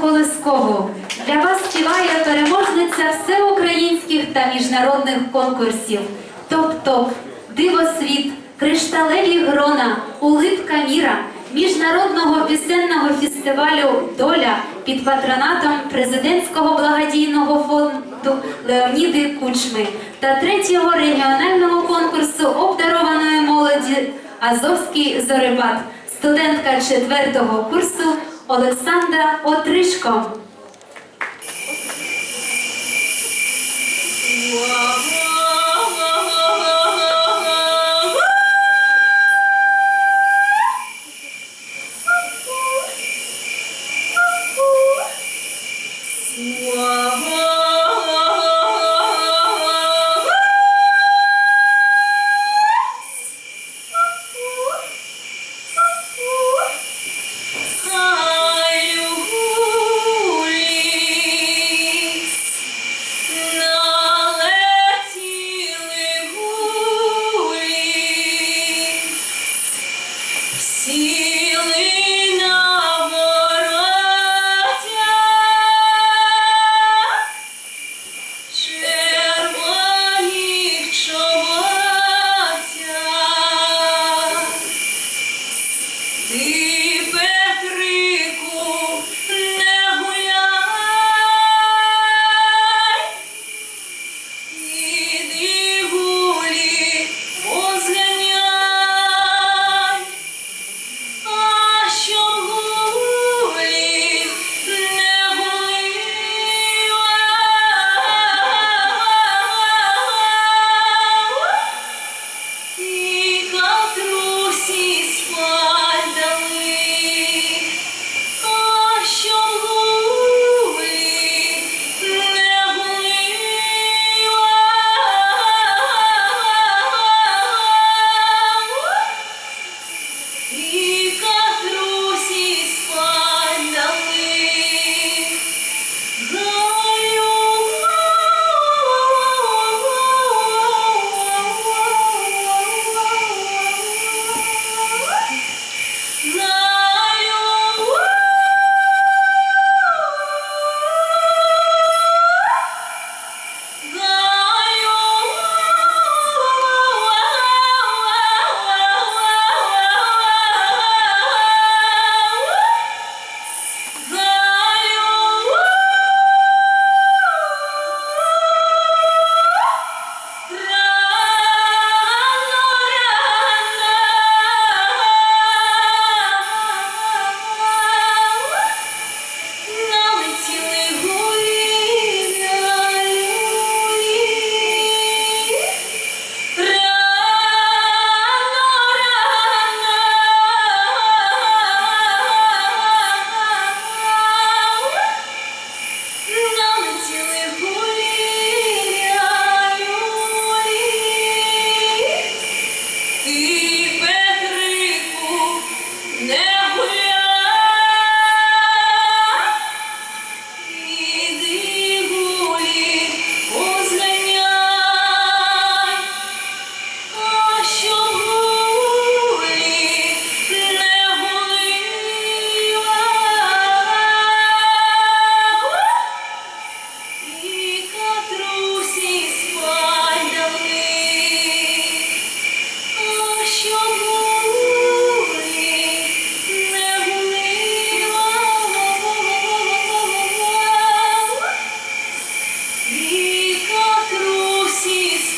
колискову для вас співає переможниця всеукраїнських та міжнародних конкурсів. Топ-топ, дивосвіт, кришталеві грона, улипка міра, міжнародного пісенного фестивалю Доля під патронатом президентського благодійного фонду Леоніди Кучми та третього регіонального конкурсу обдарованої молоді Азовський зорепад, студентка четвертого курсу Олександра Отришко. sees